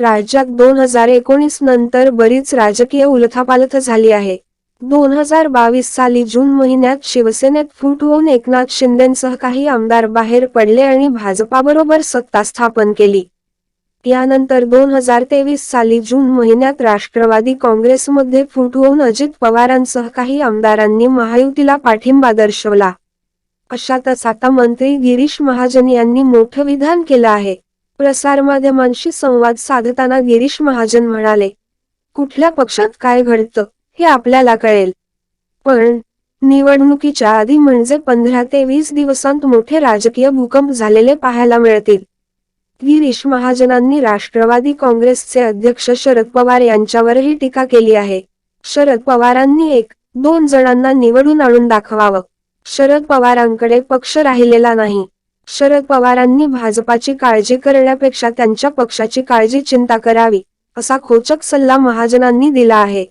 राज्यात दोन हजार एकोणीस नंतर बरीच राजकीय उलथापालथ झाली आहे. दोन हजार बावीस साली जून महिन्यात शिवसेनेत फूट होऊन एकनाथ शिंदेंसह काही आमदार बाहेर पडले आणि भाजपाबरोबर सत्ता स्थापन केली. यानंतर दोन हजार तेवीस साली जून महिन्यात राष्ट्रवादी काँग्रेसमध्ये फूट होऊन अजित पवारांसह काही आमदारांनी महायुतीला पाठिंबा दर्शवला. अशातच आता मंत्री गिरीश महाजन यांनी मोठं विधान केलं आहे. प्रसारमाध्यमांशी संवाद साधताना गिरीश महाजन म्हणाले कुठल्या पक्षात काय घडतं हे आपल्याला कळेल. पण निवडणुकीच्या आधी म्हणजे पंधरा ते वीस दिवसांत मोठे राजकीय भूकंप झालेले पाहायला मिळतील. गिरीश महाजनांनी राष्ट्रवादी काँग्रेसचे अध्यक्ष शरद पवार यांच्यावरही टीका केली आहे. शरद पवारांनी एक दोन जणांना निवडून आणून दाखवावं. शरद पवारांकडे पक्ष राहिलेला नाही. शरद पवारांनी भाजपाची काळजी करण्यापेक्षा त्यांच्या पक्षाची काळजी चिंता करावी असा खोचक सल्ला महाजनांनी दिला आहे.